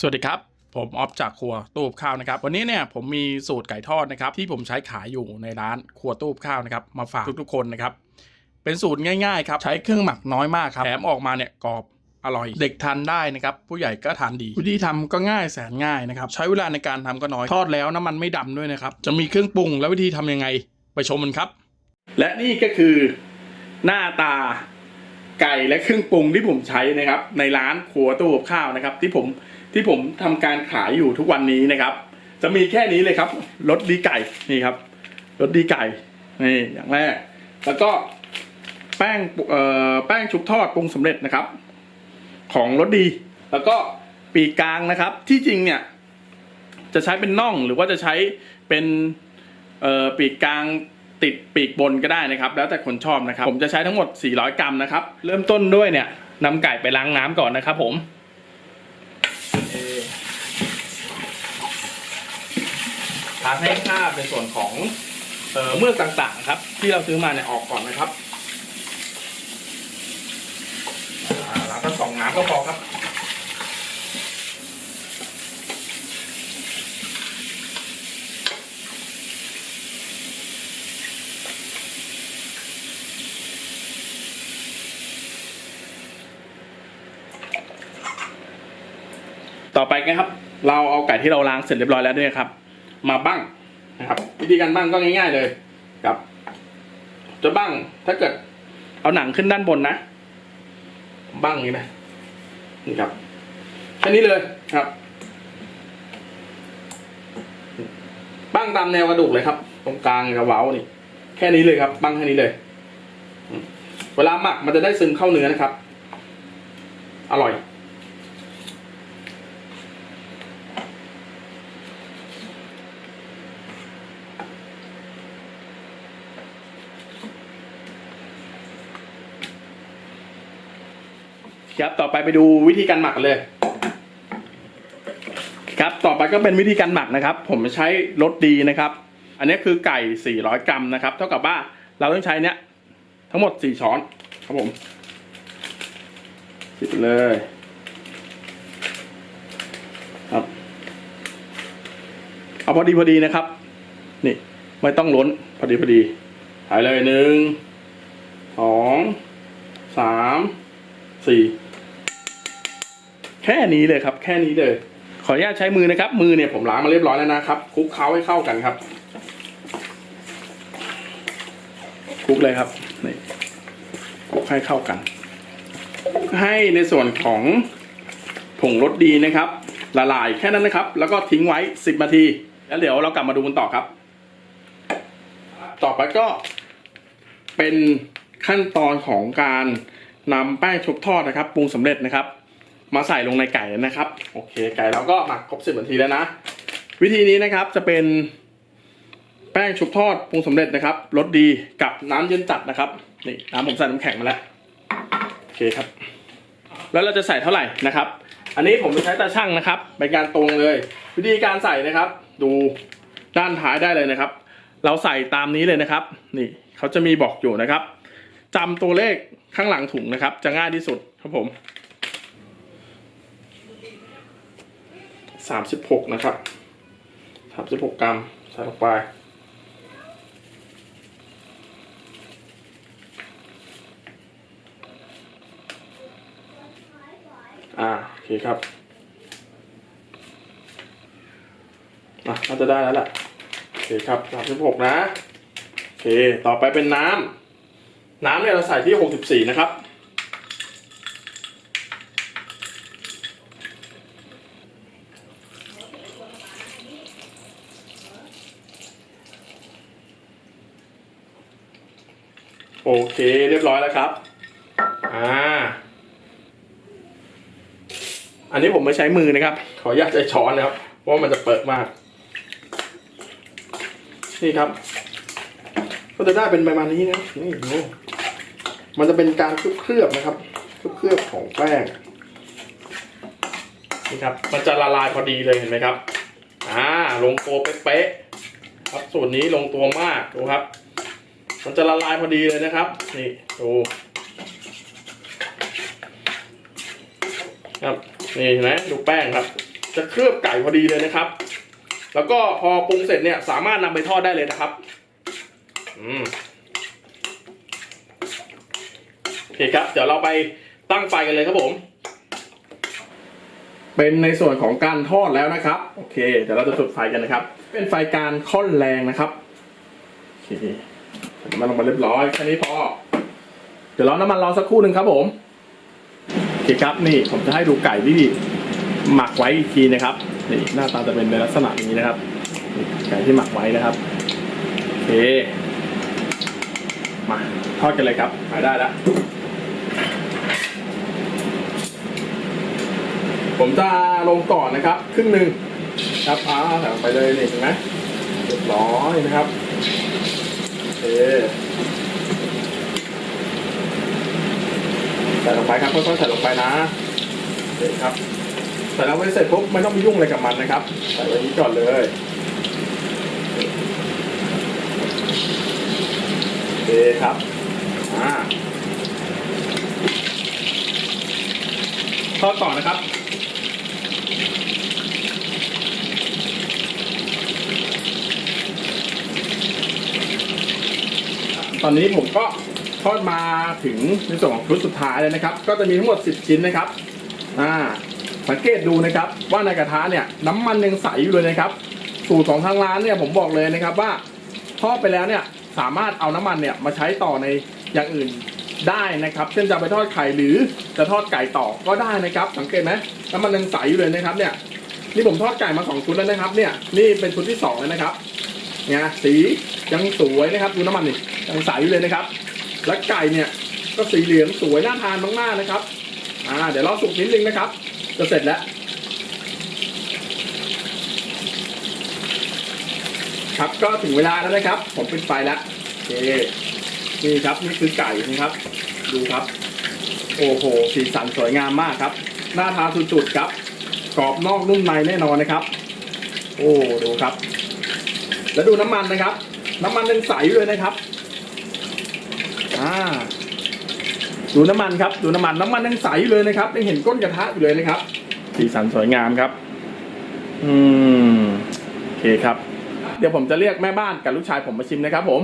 สวัสดีครับ ผมออฟจากครัวตู้กับข้าวนะครับ วันนี้เนี่ยผมมีสูตรไก่ทอดนะครับ ที่ผมใช้ขายอยู่ในร้านครัวตู้กับข้าวนะครับ มาฝากทุกๆคนนะครับ เป็นสูตรง่ายๆครับ ใช้เครื่องหมักน้อยมากครับแถมออกมาเนี่ยกรอบอร่อย เด็กทานได้นะครับ ผู้ใหญ่ก็ทานดีวิธีทำก็ง่ายแสนง่ายนะครับ ใช้เวลาในการทำก็น้อยทอดแล้วน้ำมันไม่ดำด้วยนะครับ จะมีเครื่องปรุงและวิธีทำยังไงไปชมมันครับ และนี่ก็คือหน้าตาไก่และเครื่องปรุงที่ผมใช้นะครับ ในร้านครัวตู้กับข้าวนะครับ ที่ผม ที่ผมทำการขายอยู่ทุกวันนี้นะครับ จะมีแค่นี้เลยครับรสดีไก่นี่ครับรสดีไก่นี่อย่างแรก แล้วก็แป้งเอ่อแป้งชุบทอดปรุงสำเร็จนะครับ ของรสดี แล้วก็ปีกกลางนะครับ ที่จริงเนี่ย จะใช้เป็นน่องหรือว่าจะใช้เป็นเอ่อปีกกลางติดปีกบนก็ได้นะครับ แล้วแต่คนชอบนะครับ ผมจะใช้ทั้งหมด 400 กรัมนะครับ เริ่มต้นด้วยเนี่ยนำไก่ไปล้างน้ำก่อนนะครับผมางให้คราบในส่วนของเออเมือกต่างๆครับ ที่เราซื้อมาเนี่ยออกก่อนนะครับอ่าล้างทั้งสองน้ำก็พอครับต่อไปนะครับ เราเอาไก่ที่เราล้างเสร็จเรียบร้อยแล้วด้วยครับ มาบั้งนะครับ วิธีการบั้งก็ง่าย ๆเลยครับจะบั้งถ้าเกิด เอาหนังขึ้นด้านบนนะบั้งอย่างนี้นะนี่ครับแค่นี้เลยครับบั้งตามแนวกระดูกเลยครับ ตรงกลางกระเว้านี่ แค่นี้เลยครับบั้งแค่นี้เลยเวลาหมักมันจะได้ซึมเข้าเนื้อนะครับ อร่อย ครับต่อไปไปดูวิธีการหมักเลย ครับต่อไปก็เป็นวิธีการหมักนะครับ ผมใช้รสดีนะครับ อันนี้คือไก่ 400 กรัมนะครับ เท่ากับว่าเราต้องใช้เนี้ยทั้งหมด 4 ช้อนครับผมปิดเลยครับ เอาพอดีพอดีนะครับ นี่ไม่ต้องล้นพอดีพอดีถ่ายเลยหนึ่งสองสามสี่ แค่นี้เลยครับ แค่นี้เลย ขออนุญาตใช้มือนะครับ มือเนี่ยผมล้างมาเรียบร้อยแล้วนะครับคลุกเคล้าให้เข้ากันครับคลุกเลยครับนี่คลุกให้เข้ากัน ให้ในส่วนของผงรสดีนะครับ ละลายแค่นั้นนะครับ แล้วก็ทิ้งไว้ 10นาที แล้วเดี๋ยวเรากลับมาดูกันต่อครับ ต่อไปก็เป็นขั้นตอนของการนำแป้งชุบทอดนะครับปรุงสำเร็จนะครับ มาใส่ลงในไก่นะครับ โอเค ไก่เราก็หมักครบสิบนาทีแล้วนะ วิธีนี้นะครับจะเป็นแป้งชุบทอดปรุงสำเร็จนะครับรสดีกับน้ำเย็นจัดนะครับนี่น้ำผมใส่น้ำแข็งมาแล้วโอเคครับ แล้วเราจะใส่เท่าไหร่นะครับ อันนี้ผมจะใช้ตาช่างนะครับเป็นการตรงเลย วิธีการใส่นะครับ ดูด้านท้ายได้เลยนะครับ เราใส่ตามนี้เลยนะครับ นี่เขาจะมีบอกอยู่นะครับจำตัวเลขข้างหลังถุงนะครับ จะง่ายที่สุดครับผม สามสิบหกนะครับสามสิบหกกรัมใส่ลงไปอ่าโอเคครับอะน่าจะได้แล้วแหละโอเคครับสามสิบหกนะ โอเค ต่อไปเป็นน้ำน้ำเนี่ยเราใส่ที่หกสิบสี่นะครับ โอเคเรียบร้อยแล้วครับ อ่า อันนี้ผมไม่ใช้มือนะครับ ขออนุญาตใช้ช้อนนะครับ เพราะว่ามันจะเปิดมาก นี่ครับ ก็จะได้เป็นประมาณนี้นะ นี่ดูมันจะเป็นการเคลือบนะครับ เคลือบของแป้ง นี่ครับ มันจะละลายพอดีเลยเห็นไหมครับ อ่า ลงตัวเป๊ะๆครับส่วนนี้ลงตัวมากดูครับ มันจะละลายพอดีเลยนะครับ นี่ดูครับนี่เห็นไหมดูแป้งครับ จะเคลือบไก่พอดีเลยนะครับ แล้วก็พอปรุงเสร็จเนี่ยสามารถนำไปทอดได้เลยนะครับ อืมโอเคครับ เดี๋ยวเราไปตั้งไฟกันเลยครับผม เป็นในส่วนของการทอดแล้วนะครับ โอเค เดี๋ยวเราจะจุดไฟกันนะครับ เป็นไฟการค่อนแรงนะครับโอเค น้ำมันลงมาเรียบร้อยแค่นี้พอ เดี๋ยวรอน้ำมันรอสักครู่หนึ่งครับผมโอเคครับนี่ผมจะให้ดูไก่ที่หมักไว้อีกทีนะครับนี่หน้าตาจะเป็นในลักษณะนี้นะครับไก่ที่หมักไว้นะครับโอเคมาทอดกันเลยครับมาได้แล้วผมจะลงก่อนนะครับครึ่งหนึ่งครับอ่าไปเลยนี่เห็นไหมเรียบร้อยนะครับ ใส่ลงไปครับค่อยๆใส่ลงไปนะโอเคครับใส่แล้วไว้เสร็จปุ๊บไม่ต้องไปยุ่งอะไรกับมันนะครับ ใส่ไว้นี้ก่อนเลยโอเคครับ อ่าทอดต่อนะครับ ต อนนี้ผมก็ทอดมาถึงในส่วนของชุดสุดท้ายเลยนะครับ ก็จะมีทั้งหมด 10 ชิ้นนะครับอ่าสังเกตดูนะครับว่าในกระทะเนี่ยน้ำมันยังใสอยู่เลยนะครับ สูตรของทางร้านเนี่ยผมบอกเลยนะครับว่าทอดไปแล้วเนี่ยสามารถเอาน้ำมันเนี่ยมาใช้ต่อในอย่างอื่นได้นะครับเช่นจะไปทอดไข่หรือจะทอดไก่ต่อก็ได้นะครับ สังเกตไหมน้ำมันยังใสอยู่เลยนะครับเนี่ยนี่ผมทอดไก่มาสองชุดแล้วนะครับเนี่ยนี่เป็นชุดที่สองแล้วนะครับ เนี่ยสียังสวยนะครับดูน้ำมันนี่ยังใสอยู่เลยนะครับ และไก่เนี่ยก็สีเหลืองสวยน่าทานมากๆนะครับอ่าเดี๋ยวรอสุกนิดนึงนะครับ จะเสร็จแล้วครับก็ถึงเวลาแล้วนะครับ ผมปิดไฟแล้วโอเคนี่ครับนี่คือไก่นะครับ ดูครับ โอ้โหสีสันสวยงามมากครับน่าทานสุดๆครับกรอบนอกนุ่มในแน่นอนนะครับ โอ้ดูครับ แล้วดูน้ำมันนะครับ น้ำมันยังใสอยู่เลยนะครับอ่าดูน้ำมันครับ ดูน้ำมันน้ำมันยังใสอยู่เลยนะครับยังเห็นก้นกระทะอยู่เลยนะครับ สีสันสวยงามครับ อืมโอเคครับ เดี๋ยวผมจะเรียกแม่บ้านกับลูกชายผมมาชิมนะครับ ผม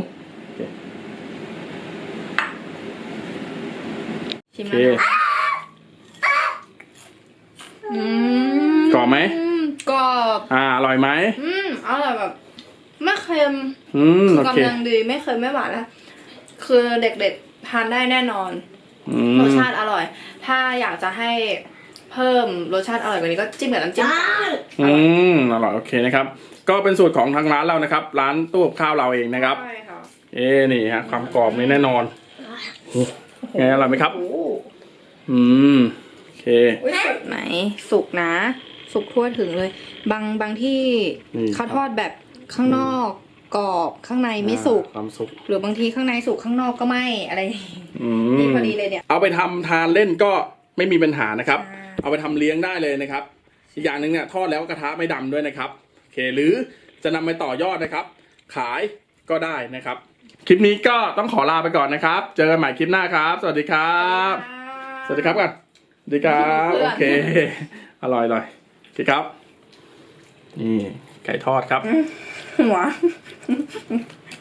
ชิมโอเคแล้วนะอืมกรอบไหมอืมกรอบอ่าอร่อยไหมอืมอร่อยแบบไม่เค็มอืมโอเคกำลังดีไม่เค็มไม่หวานนะคือเด็กๆทานได้แน่นอนอืรมสชาติอร่อย ถ้าอยากจะให้เพิ่มรสชาติอร่อยกว่านี้ก็จิ้มกับน้ำจิ้มไก่ออืร่อยมอร่อยโอเคนะครับ ก็เป็นสูตรของทางร้านเรานะครับ ร้านตู้กับข้าวเราเองนะครับ ใช่ค่ะเอ้นี่ฮะความกรอบนี่แน่นอนไงอร่อยไหมครับ โอ้อืมโอเค อุ๊ยสุกไหนสุกนะ สุกทั่วถึงเลย บางบางที่นี่เขาทอดแบบ ข้างนอกกรอบข้างในไม่สุกอ่าความสุก หรือบางทีข้างในสุกข้างนอกก็ไม่อะไรอย่างงี้อืนี่มพอดีเลยเนี่ย เอาไปทำทานเล่นก็ไม่มีปัญหานะครับ ใช่ เอาไปทำเลี้ยงได้เลยนะครับ อีกอย่างหนึ่งเนี่ยทอดแล้วกระทะไม่ดำด้วยนะครับโอเคหรือจะนำไปต่อยอดนะครับ ขายก็ได้นะครับ คลิปนี้ก็ต้องขอลาไปก่อนนะครับ เจอกันใหม่คลิปหน้าครับ สวัสดีครับ สวัสดีครับกันสวัสดีครับเพื่อนโอเค อร่อยอร่อยโอเคครับ นี่ ไก่ทอดครับ หัว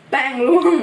แป้งร่วง